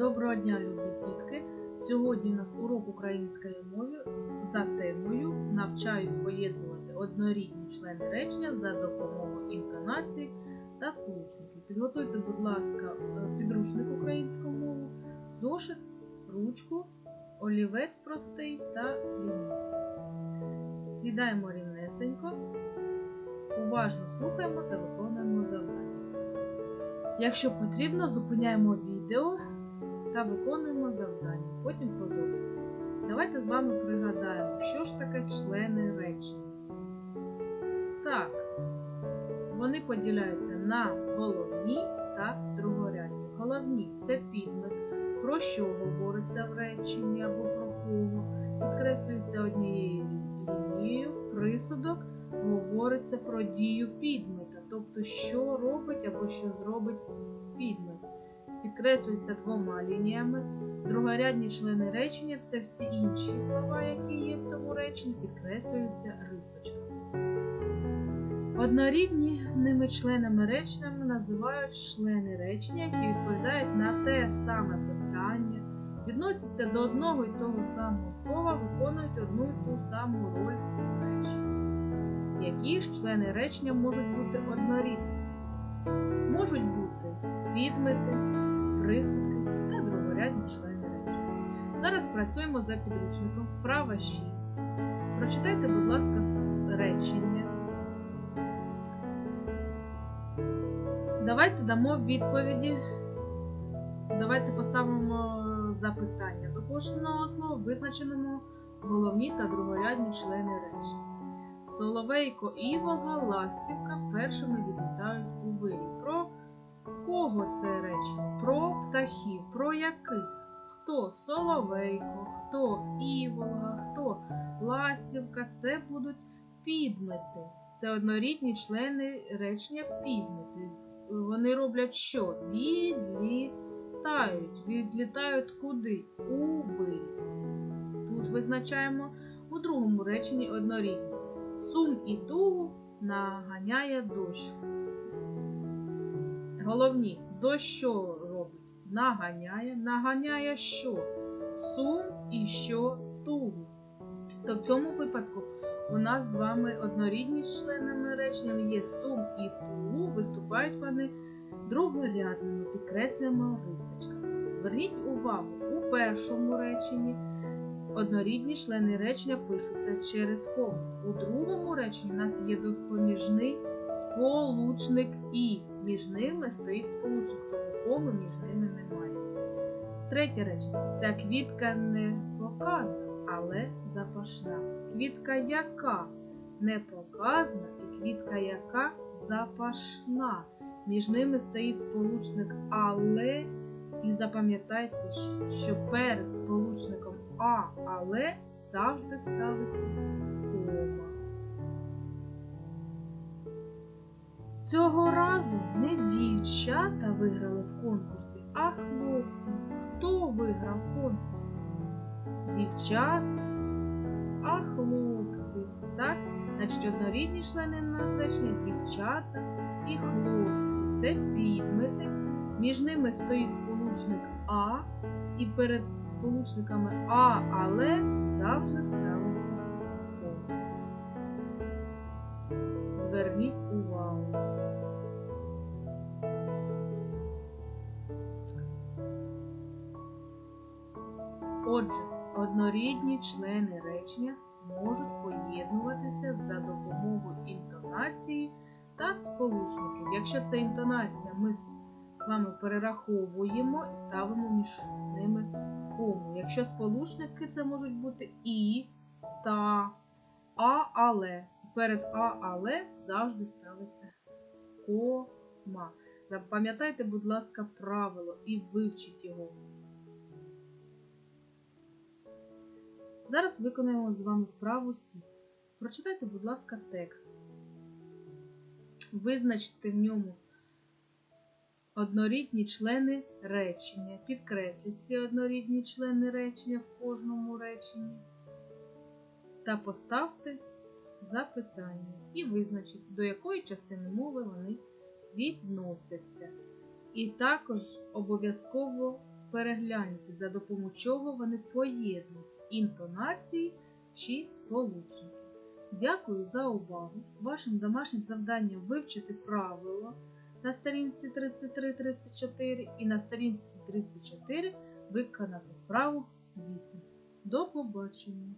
Доброго дня, любі дітки! Сьогодні у нас урок української мови за темою Навчаюсь поєднувати однорідні члени речення за допомогою інтонації та сполучників. Підготуйте, будь ласка, е, підручник української мови, зошит, ручку, олівець простий та лінійку. Сідаємо рівнесенько, уважно слухаємо та виконуємо завдання. Якщо потрібно, зупиняємо відео та виконуємо завдання. Потім продовжуємо. Давайте з вами пригадаємо, що ж таке члени речення. Так, вони поділяються на головні та другорядні. Головні це підмет, про що говориться в реченні або про кого, підкреслюється однією лінією, присудок говориться про дію підмета, тобто що робить або що зробить підмет підкреслюється двома лініями. Другорядні члени речення це всі інші слова, які є в цьому реченні, підкреслюються рисочками. Однорідними членами речення називають члени речення, які відповідають на те саме питання, відносяться до одного і того самого слова, виконують одну і ту саму роль у реченні. Які ж члени речення можуть бути однорідними? Можуть бути підмети, присудки та другорядні члени речення. Зараз працюємо за підручником. Вправа 6. Прочитайте, будь ласка, речення. Давайте дамо відповіді. Давайте поставимо запитання до кожного слова, визначеному головні та другорядні члени речення. Соловейко і Ластівка першими відлітають у вирі. Про кого це речення? Про птахів, про яких? Хто соловейко, хто іволга, хто ластівка це будуть підмети. Це однорідні члени речення підмети. Вони роблять що? Відлітають. Відлітають куди? У вирі. Тут визначаємо у другому реченні однорідні. Сум і тугу наганяє дощ. Головні, до що робить? Наганяє. Наганяє що? Сум і що тугу. То в цьому випадку у нас з вами однорідні з членами речення є сум і тугу, виступають вони другорядними, підкреслюємо рисочками. Зверніть увагу, у першому реченні однорідні члени речення пишуться через кому. У другому реченні у нас є допоміжний сполучник і між ними стоїть сполучник, тому кому між ними немає. Третє речення. Ця квітка не показна, але запашна. Квітка яка не показна і квітка яка запашна. Між ними стоїть сполучник але. І запам'ятайте, що перед сполучником А, але завжди ставиться Цього разу не дівчата виграли в конкурсі, а хлопці. Хто виграв в конкурсі? Дівчата, а хлопці. Так? Значить, однорідні члени нас речення дівчата і хлопці. Це підмети. Між ними стоїть сполучник А, і перед сполучниками А, але завжди ставиться Зверніть увагу. Отже, однорідні члени речення можуть поєднуватися за допомогою інтонації та сполучників. Якщо це інтонація, ми з вами перераховуємо і ставимо між ними кому. Якщо сполучники, це можуть бути і, та, а, але. Перед а, але завжди ставиться кома. Запам'ятайте, будь ласка, правило і вивчіть його. Зараз виконаємо з вами вправу Сі. Прочитайте, будь ласка, текст. Визначте в ньому однорідні члени речення. Підкресліть ці однорідні члени речення в кожному реченні. Та поставте запитання і визначіть, до якої частини мови вони відносяться. І також обов'язково перегляньте, за допомогою чого вони поєднуються інтонації чи сполучники. Дякую за увагу. Вашим домашнім завданням вивчити правило на сторінці 33-34 і на сторінці 34 виконати вправу 8. До побачення!